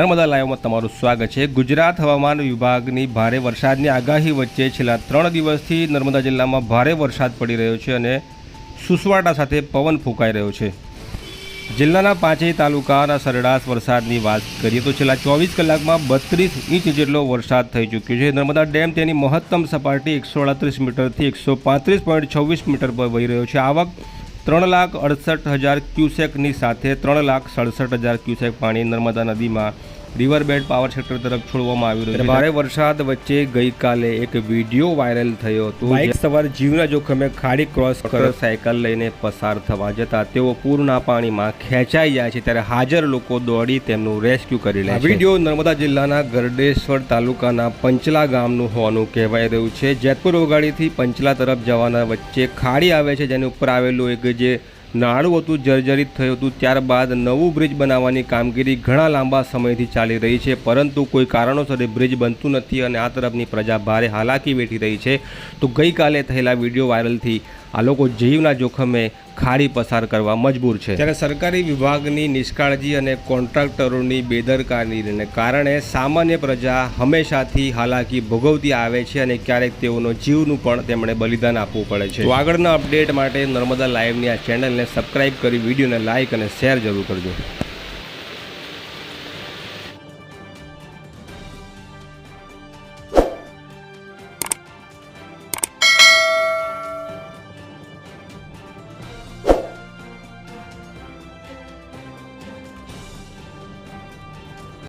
નર્મદા લાઈવમાં તમારું સ્વાગત છે. ગુજરાત હવામાન વિભાગની ભારે વરસાદની આગાહી વચ્ચે છેલ્લા ત્રણ દિવસથી નર્મદા જિલ્લામાં ભારે વરસાદ પડી રહ્યો છે અને સુસવાટા સાથે પવન ફૂંકાઈ રહ્યો છે. જિલ્લાના પાંચેય તાલુકાના સરેરાશ વરસાદની વાત કરીએ તો છેલ્લા ચોવીસ કલાકમાં બત્રીસ ઇંચ જેટલો વરસાદ થઈ ચૂક્યો છે. નર્મદા ડેમ તેની મહત્તમ સપાટી એકસો અડત્રીસ મીટરથી એકસો પાંત્રીસ પોઈન્ટ છવ્વીસ મીટર પર વહી રહ્યો છે. આવક ત્રણ લાખ અડસઠ હજાર ક્યુસેકની સાથે ત્રણ લાખ સડસઠ હજાર ક્યુસેક પાણી નર્મદા નદીમાં રિવરબેડ પાવર સેક્ટર તરફ છોડવામાં આવી રહ્યું છે. ભારે વરસાદ વચ્ચે ગઈકાલે એક વીડિયો વાયરલ થયો હતો. બાઇક સવાર જીવના જોખમે ખાડી ક્રોસ કરી સાયકલ લઈને પસાર થવા જતા તેઓ પૂરના પાણીમાં ખેંચાઈ જાય છે. ત્યારે હાજર લોકો દોડી તેમનું રેસ્ક્યુ કરી લે છે. વીડિયો નર્મદા જિલ્લાના ગરડેશ્વર તાલુકાના પંચલા ગામનું હોવાનું કહેવાય રહ્યું છે. જેતપુર ઓગાડીથી પંચલા તરફ જવાના વચ્ચે ખાડી આવે છે. જેની ઉપર આવેલું એક જે નાળું હતું, જર્જરિત થયું હતું. ત્યારબાદ નવું બ્રિજ બનાવવાની કામગીરી ઘણા લાંબા સમયથી ચાલી રહી છે, પરંતુ કોઈ કારણોસર એ બ્રિજ બનતું નથી અને આ તરફની પ્રજા ભારે હાલાકી વેઠી રહી છે. તો ગઈકાલે થયેલા વીડિયો વાયરલથી આ લોકો જીવના જોખમે ખાડી પસાર કરવા મજબૂર છે. ત્યારે સરકારી વિભાગની નિષ્કાળજી અને કોન્ટ્રાક્ટરોની બેદરકારીને કારણે સામાન્ય પ્રજા હંમેશાથી હાલાકી ભોગવતી આવે છે અને ક્યારેક તેઓનો જીવનું પણ તેમણે બલિદાન આપવું પડે છે. તો આગળના અપડેટ માટે નર્મદા લાઈવની આ ચેનલને સબસ્ક્રાઇબ કરી, વિડીયોને લાઇક અને શેર જરૂર કરજો.